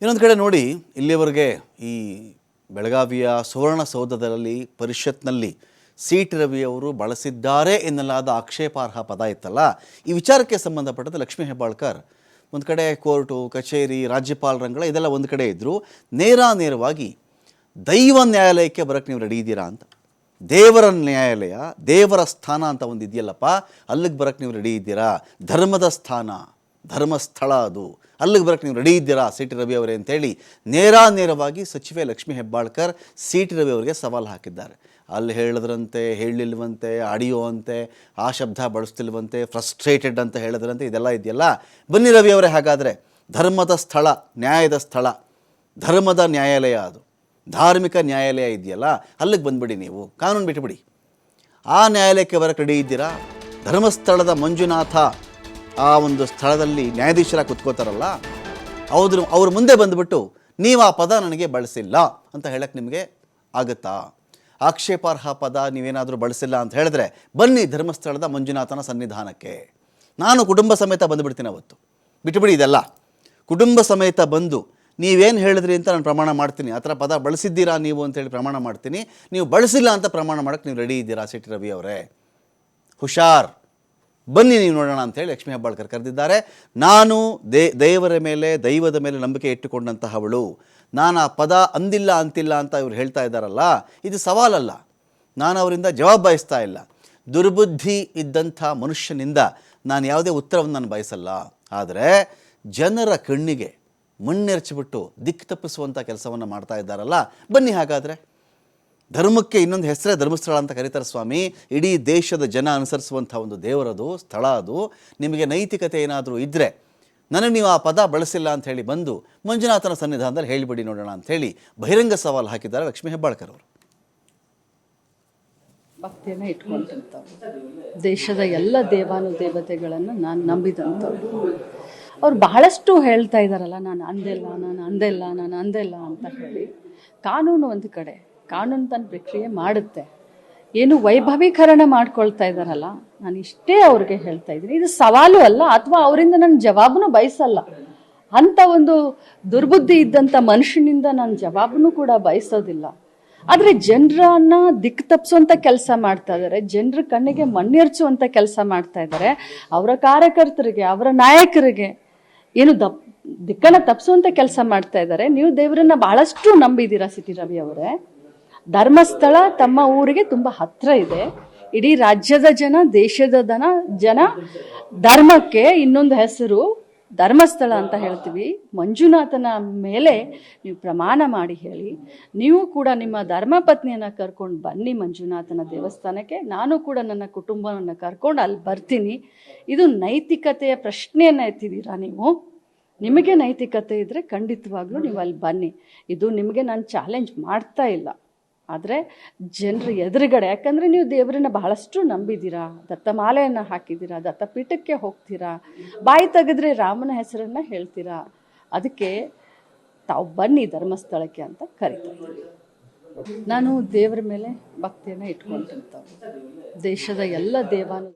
ಇನ್ನೊಂದು ಕಡೆ ನೋಡಿ ಇಲ್ಲಿಯವರೆಗೆ ಈ ಬೆಳಗಾವಿಯ ಸುವರ್ಣಸೌಧದಲ್ಲಿ ಪರಿಷತ್ನಲ್ಲಿ ಸಿ ಟಿ ರವಿಯವರು ಬಳಸಿದ್ದಾರೆ ಎನ್ನಲಾದ ಆಕ್ಷೇಪಾರ್ಹ ಪದ ಇತ್ತಲ್ಲ. ಈ ವಿಚಾರಕ್ಕೆ ಸಂಬಂಧಪಟ್ಟಂತೆ ಲಕ್ಷ್ಮೀ ಹೆಬ್ಬಾಳ್ಕರ್ ಒಂದು ಕಡೆ ಕೋರ್ಟು, ಕಚೇರಿ ರಾಜ್ಯಪಾಲರಂಗಳ ಇದೆಲ್ಲ ಒಂದು ಕಡೆ ಇದ್ದರು ನೇರ ನೇರವಾಗಿ ದೈವ ನ್ಯಾಯಾಲಯಕ್ಕೆ ಬರೋಕ್ಕೆ ನೀವು ರೆಡಿ ಇದ್ದೀರಾ ಅಂತ. ದೇವರ ನ್ಯಾಯಾಲಯ, ದೇವರ ಸ್ಥಾನ ಅಂತ ಒಂದು ಇದೆಯಲ್ಲಪ್ಪ ಅಲ್ಲಿಗೆ ಬರೋಕ್ಕೆ ನೀವು ರೆಡಿ ಇದ್ದೀರಾ? ಧರ್ಮದ ಸ್ಥಾನ. ಧರ್ಮಸ್ಥಳ ಅದು. ಅಲ್ಲಿಗೆ ಬರೋಕ್ಕೆ ನೀವು ರೆಡಿ ಇದ್ದೀರಾ ಸಿ ಟಿ ರವಿ ಅವರೇ ಅಂತೇಳಿ. ನೇರ ನೇರವಾಗಿ ಸಚಿವೆ ಲಕ್ಷ್ಮೀ ಹೆಬ್ಬಾಳ್ಕರ್ ಸಿ ಟಿ ರವಿ ಅವರಿಗೆ ಸವಾಲು ಹಾಕಿದ್ದಾರೆ. ಅಲ್ಲಿ ಹೇಳಿದ್ರಂತೆ, ಹೇಳಿಲ್ವಂತೆ, ಆಡಿಯೋ ಅಂತೆ, ಆ ಶಬ್ದ ಬಳಸ್ತಿಲ್ವಂತೆ ಫ್ರಸ್ಟ್ರೇಟೆಡ್ ಅಂತ ಹೇಳಿದ್ರಂತೆ, ಇದೆಲ್ಲ ಇದೆಯಲ್ಲ? ಬನ್ನಿ ರವಿ ಅವರೇ, ಹಾಗಾದರೆ. ಧರ್ಮದ ಸ್ಥಳ, ನ್ಯಾಯದ ಸ್ಥಳ. ಧರ್ಮದ ನ್ಯಾಯಾಲಯ ಅದು. ಧಾರ್ಮಿಕ ನ್ಯಾಯಾಲಯ ಇದೆಯಲ್ಲ? ಅಲ್ಲಿಗೆ ಬಂದುಬಿಡಿ ನೀವು. ಕಾನೂನು ಬಿಟ್ಟುಬಿಡಿ ಆ ನ್ಯಾಯಾಲಯಕ್ಕೆ ಬರೋಕ್ಕೆ ರೆಡಿ ಇದ್ದೀರಾ? ಧರ್ಮಸ್ಥಳದ ಮಂಜುನಾಥ ಆ ಒಂದು ಸ್ಥಳದಲ್ಲಿ ನ್ಯಾಯಾಧೀಶರ ಕುತ್ಕೋತಾರಲ್ಲ, ಅವ್ರ ಅವ್ರ ಮುಂದೆ ಬಂದುಬಿಟ್ಟು, ನೀವು ಆ ಪದ ನನಗೆ ಬಳಸಿಲ್ಲ ಅಂತ ಹೇಳಕ್ಕೆ ನಿಮಗೆ ಆಗುತ್ತಾ? ಆಕ್ಷೇಪಾರ್ಹ ಪದ ನೀವೇನಾದರೂ ಬಳಸಿಲ್ಲ ಅಂತ ಹೇಳಿದ್ರೆ, ಬನ್ನಿ ಧರ್ಮಸ್ಥಳದ ಮಂಜುನಾಥನ ಸನ್ನಿಧಾನಕ್ಕೆ. ನಾನು ಕುಟುಂಬ ಸಮೇತ ಬಂದುಬಿಡ್ತೀನಿ ಅವತ್ತು. ಬಿಟ್ಟುಬಿಡಿ ಇದೆಲ್ಲ. ಕುಟುಂಬ ಸಮೇತ ಬಂದು, ನೀವೇನು ಹೇಳಿದ್ರಿ ಅಂತ ನಾನು ಪ್ರಮಾಣ ಮಾಡ್ತೀನಿ. ಆ ಥರ ಪದ ಬಳಸಿದ್ದೀರಾ ನೀವು ಅಂತೇಳಿ ಪ್ರಮಾಣ ಮಾಡ್ತೀನಿ. ನೀವು ಬಳಸಿಲ್ಲ ಅಂತ ಪ್ರಮಾಣ ಮಾಡೋಕ್ಕೆ ನೀವು ರೆಡಿ ಇದ್ದೀರಾ ಸಿಟಿ ರವಿ ಅವರೇ? ಹುಷಾರ್. ಬನ್ನಿ ನೀವು ನೋಡೋಣ ಅಂತೇಳಿ ಲಕ್ಷ್ಮೀ ಹೆಬ್ಬಾಳ್ಕರ್ ಕರೆದಿದ್ದಾರೆ. ನಾನು ದೇ, ದೇವರ ಮೇಲೆ, ದೈವದ ಮೇಲೆ ನಂಬಿಕೆ ಇಟ್ಟುಕೊಂಡಂತಹವಳು. ನಾನು ಆ ಪದ ಅಂದಿಲ್ಲ ಅಂತಿಲ್ಲ ಅಂತ ಇವ್ರು ಹೇಳ್ತಾ ಇದ್ದಾರಲ್ಲ, ಇದು ಸವಾಲಲ್ಲ. ನಾನು ಅವರಿಂದ ಜವಾಬ್ ಬಯಸ್ತಾ ಇಲ್ಲ. ದುರ್ಬುದ್ಧಿ ಇದ್ದಂಥ ಮನುಷ್ಯನಿಂದ ನಾನು ಯಾವುದೇ ಉತ್ತರವನ್ನು ನಾನು ಬಯಸಲ್ಲ. ಆದರೆ ಜನರ ಕಣ್ಣಿಗೆ ಮಣ್ಣೆರಚಿಬಿಟ್ಟು ದಿಕ್ಕು ತಪ್ಪಿಸುವಂಥ ಕೆಲಸವನ್ನು ಮಾಡ್ತಾ ಇದ್ದಾರಲ್ಲ, ಬನ್ನಿ ಹಾಗಾದರೆ. ಧರ್ಮಕ್ಕೆ ಇನ್ನೊಂದು ಹೆಸರೇ ಧರ್ಮಸ್ಥಳ ಅಂತ ಕರೀತಾರೆ ಸ್ವಾಮಿ. ಇಡೀ ದೇಶದ ಜನ ಅನುಸರಿಸುವಂಥ ಒಂದು ದೇವರದು, ಸ್ಥಳ ಅದು. ನಿಮಗೆ ನೈತಿಕತೆ ಏನಾದರೂ ಇದ್ದರೆ ನನಗೆ ನೀವು ಆ ಪದ ಬಳಸಿಲ್ಲ ಅಂತ ಹೇಳಿ ಬಂದು ಮಂಜುನಾಥನ ಸನ್ನಿಧಾನದಲ್ಲಿ ಹೇಳಿಬಿಡಿ ನೋಡೋಣ ಅಂತ ಹೇಳಿ ಬಹಿರಂಗ ಸವಾಲು ಹಾಕಿದ್ದಾರೆ ಲಕ್ಷ್ಮೀ ಹೆಬ್ಬಾಳ್ಕರ್ ಅವರು. ಭಕ್ತಿಯನ್ನು ಇಟ್ಕೊಂಡಂಥವ್ರು. ದೇಶದ ಎಲ್ಲ ದೇವಾನು ದೇವತೆಗಳನ್ನು ನಾನು ನಂಬಿದಂಥವ್ರು. ಅವ್ರು ಬಹಳಷ್ಟು ಹೇಳ್ತಾ ಇದ್ದಾರಲ್ಲ ನಾನು ಅಂದೆಲ್ಲ ನಾನು ಅಂದೆಲ್ಲ ನಾನು ಅಂದೆಲ್ಲ ಅಂತ ಹೇಳಿ. ಕಾನೂನು ಒಂದು ಕಡೆ. ಕಾನೂನು ತನ್ನ ಪ್ರಕ್ರಿಯೆ ಮಾಡುತ್ತೆ. ಏನು ವೈಭವೀಕರಣ ಮಾಡ್ಕೊಳ್ತಾ ಇದ್ದಾರಲ್ಲ, ನಾನು ಇಷ್ಟೇ ಅವ್ರಿಗೆ ಹೇಳ್ತಾ ಇದ್ದೀನಿ. ಇದು ಸವಾಲು ಅಲ್ಲ, ಅಥವಾ ಅವರಿಂದ ನನ್ನ ಜವಾಬನ್ನು ಬಯಸಲ್ಲ. ಅಂಥ ಒಂದು ದುರ್ಬುದ್ಧಿ ಇದ್ದಂಥ ಮನುಷ್ಯನಿಂದ ನಾನು ಜವಾಬನ್ನು ಕೂಡ ಬಯಸೋದಿಲ್ಲ. ಆದರೆ ಜನರನ್ನ ದಿಕ್ಕು ತಪ್ಪಿಸುವಂಥ ಕೆಲಸ ಮಾಡ್ತಾ ಇದ್ದಾರೆ, ಜನರ ಕಣ್ಣಿಗೆ ಮಣ್ಣೆರ್ಚುವಂಥ ಕೆಲಸ ಮಾಡ್ತಾ ಇದ್ದಾರೆ. ಅವರ ಕಾರ್ಯಕರ್ತರಿಗೆ, ಅವರ ನಾಯಕರಿಗೆ ಏನು ದಪ್, ದಿಕ್ಕನ್ನ ತಪ್ಪಿಸುವಂಥ ಕೆಲಸ ಮಾಡ್ತಾ ಇದ್ದಾರೆ. ನೀವು ದೇವರನ್ನ ಬಹಳಷ್ಟು ನಂಬಿದ್ದೀರಾ ಸಿಟಿ ರವಿ ಅವರೇ? ಧರ್ಮಸ್ಥಳ ತಮ್ಮ ಊರಿಗೆ ತುಂಬ ಹತ್ರ ಇದೆ. ಇಡೀ ರಾಜ್ಯದ ಜನ, ದೇಶದ ಜನ ಜನ ಧರ್ಮಕ್ಕೆ ಇನ್ನೊಂದು ಹೆಸರು ಧರ್ಮಸ್ಥಳ ಅಂತ ಹೇಳ್ತೀವಿ. ಮಂಜುನಾಥನ ಮೇಲೆ ನೀವು ಪ್ರಮಾಣ ಮಾಡಿ ಹೇಳಿ. ನೀವು ಕೂಡ ನಿಮ್ಮ ಧರ್ಮಪತ್ನಿಯನ್ನು ಕರ್ಕೊಂಡು ಬನ್ನಿ ಮಂಜುನಾಥನ ದೇವಸ್ಥಾನಕ್ಕೆ. ನಾನು ಕೂಡ ನನ್ನ ಕುಟುಂಬವನ್ನು ಕರ್ಕೊಂಡು ಅಲ್ಲಿ ಬರ್ತೀನಿ. ಇದು ನೈತಿಕತೆಯ ಪ್ರಶ್ನೆಯನ್ನು ಎತ್ತಿದ್ದೀರಾ ನೀವು? ನಿಮಗೆ ನೈತಿಕತೆ ಇದ್ದರೆ ಖಂಡಿತವಾಗ್ಲೂ ನೀವು ಅಲ್ಲಿ ಬನ್ನಿ. ಇದು ನಿಮಗೆ ನಾನು ಚಾಲೆಂಜ್ ಮಾಡ್ತಾ ಇಲ್ಲ. ಆದರೆ ಜನರ ಎದುರುಗಡೆ, ಯಾಕಂದರೆ ನೀವು ದೇವರನ್ನ ಬಹಳಷ್ಟು ನಂಬಿದ್ದೀರಾ ದತ್ತಮಾಲೆಯನ್ನು ಹಾಕಿದ್ದೀರಾ ದತ್ತಪೀಠಕ್ಕೆ ಹೋಗ್ತೀರಾ, ಬಾಯಿ ತೆಗೆದ್ರೆ ರಾಮನ ಹೆಸರನ್ನು ಹೇಳ್ತೀರಾ, ಅದಕ್ಕೆ ತಾವು ಬನ್ನಿ ಧರ್ಮಸ್ಥಳಕ್ಕೆ ಅಂತ ಕರಿತಾ ನಾನು ದೇವರ ಮೇಲೆ ಭಕ್ತಿಯನ್ನು ಇಟ್ಕೊಂಡಿರ್ತಾವೆ ದೇಶದ ಎಲ್ಲ ದೇವಾನು